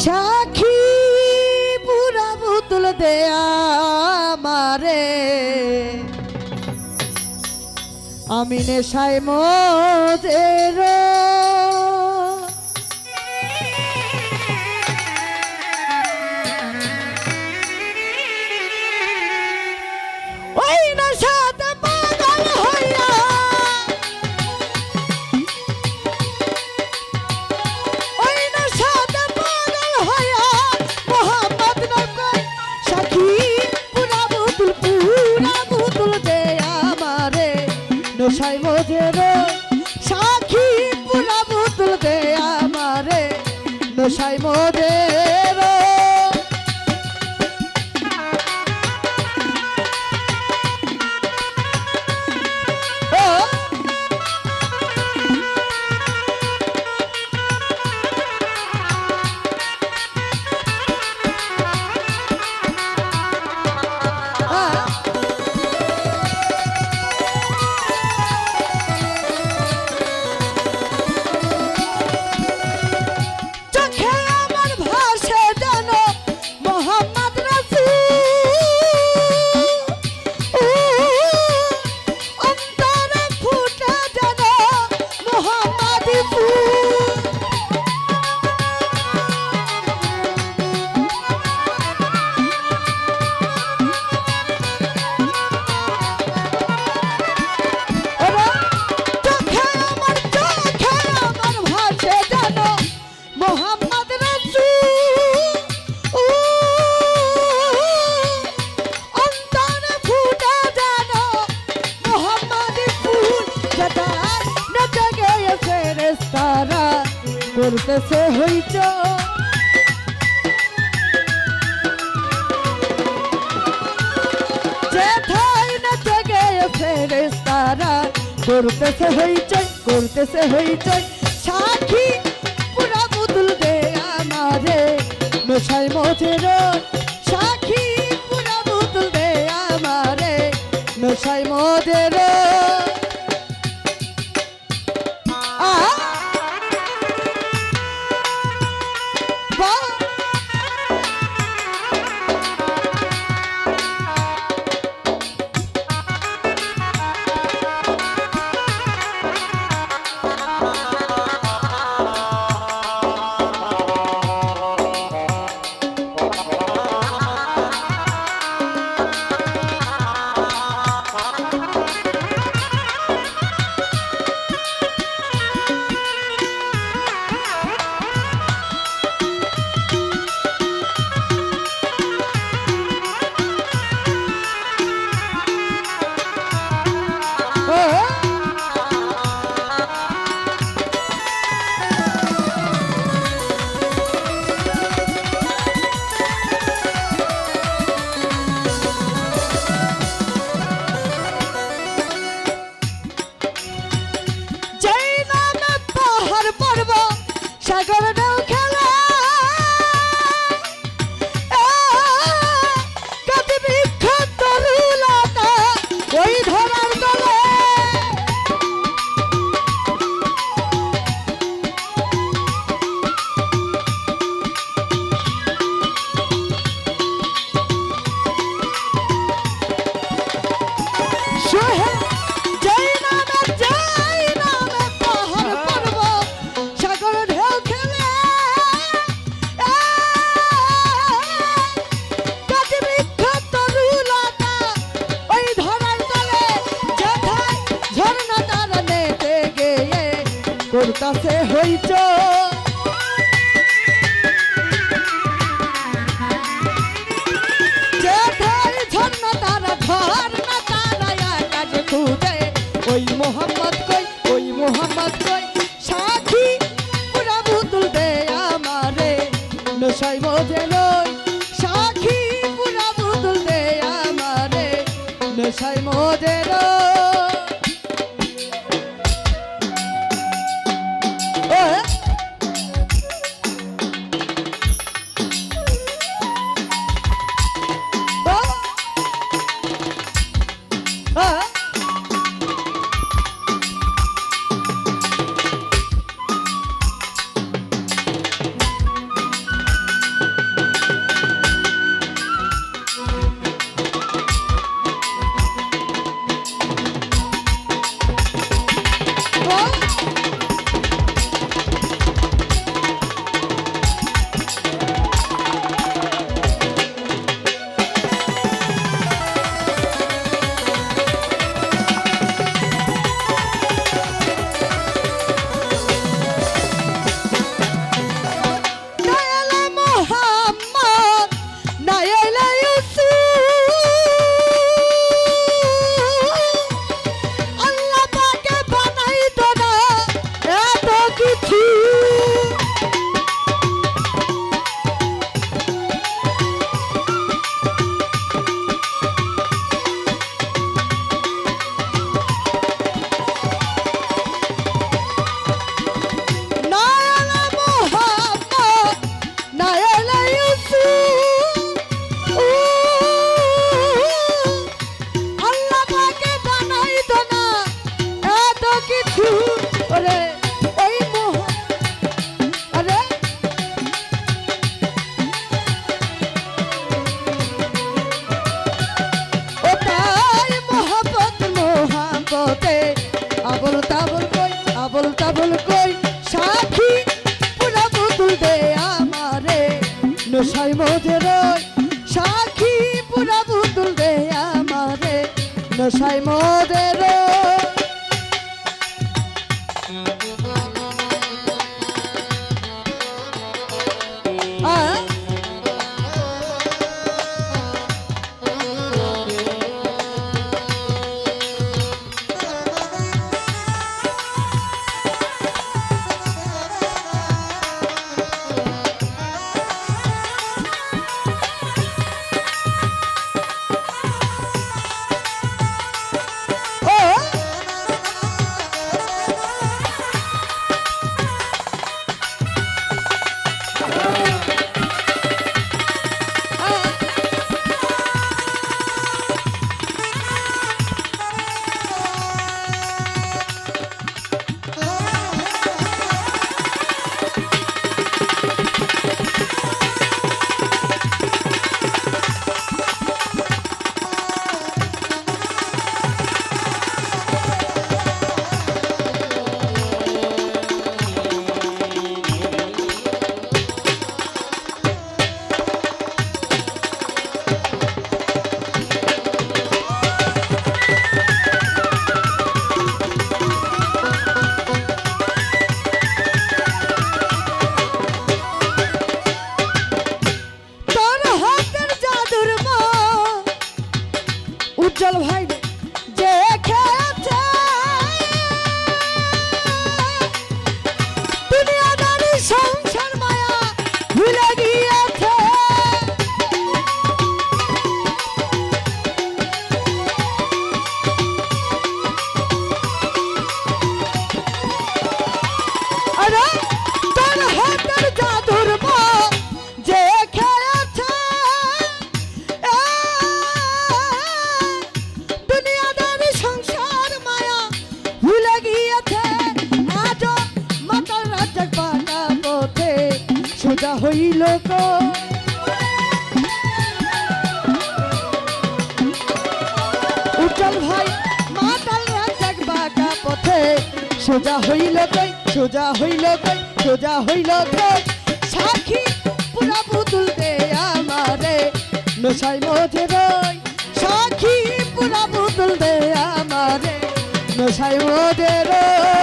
সাক্ষী পুরা পুতুল দেয়া আমি নেশায় মদের করতেছে হইচই করতেছে হইচই সাক্ষী পুরা বদল দে আমারে মশাই মজের সাক্ষী পুরা বদল দে আমারে মশাই মজের I got it. নশাই মোদের সাক্ষী পুরা বুতুল দে আমারে। নশাই মোদের হইল উজ্জ্বল ভাই মাতাল রাজ্যের বাটা পথে। সোজা হইল কই সোজা হইল কই সোজা হইল কই সাক্ষী পুরা পুতুল দে আমারে নশাই মধ্যে রই। সাক্ষী পুরা পুতুল দে আমারে নশাই মধ্যে রই।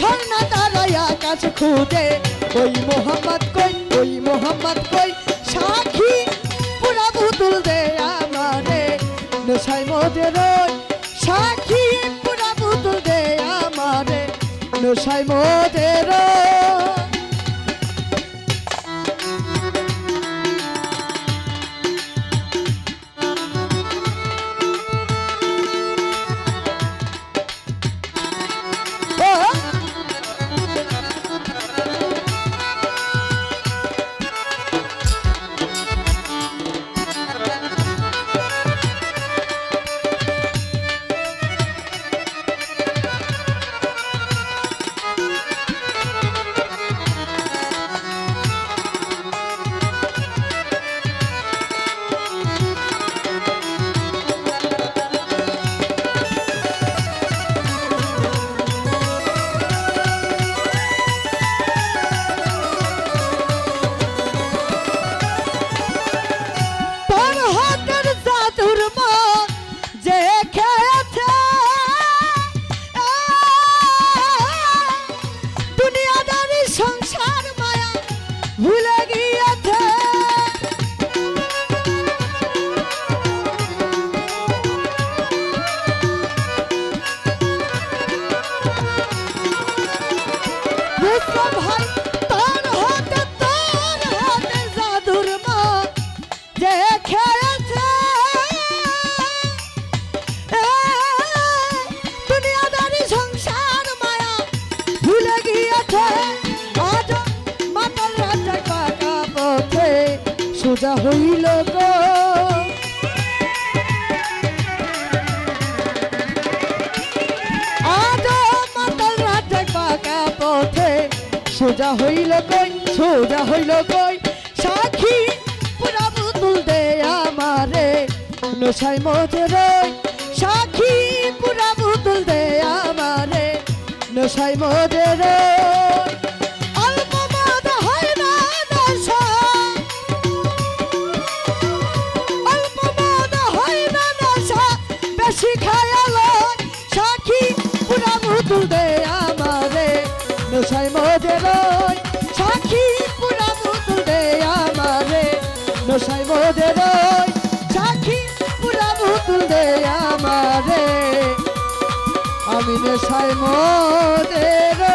ঝর্ণা তারাই আকাশ খুঁজে, ওই মোহাম্মদ কই, ওই মোহাম্মদ কই? সাক্ষী পুরা পুতুল দে আমারে নেশাই মোদের সাক্ষী পুরা পুতুল দে আমারে নেশাই মোদের প্রভা সোজা হইল কই, সোজা হইল কই? সাক্ষী পুরা বুতুল দে আমারে। নসাই মজে রই সাক্ষী পুরা বুতুল দে আমারে। নসাই মজে রই বুতুল দে আমি নেশায় মজে রই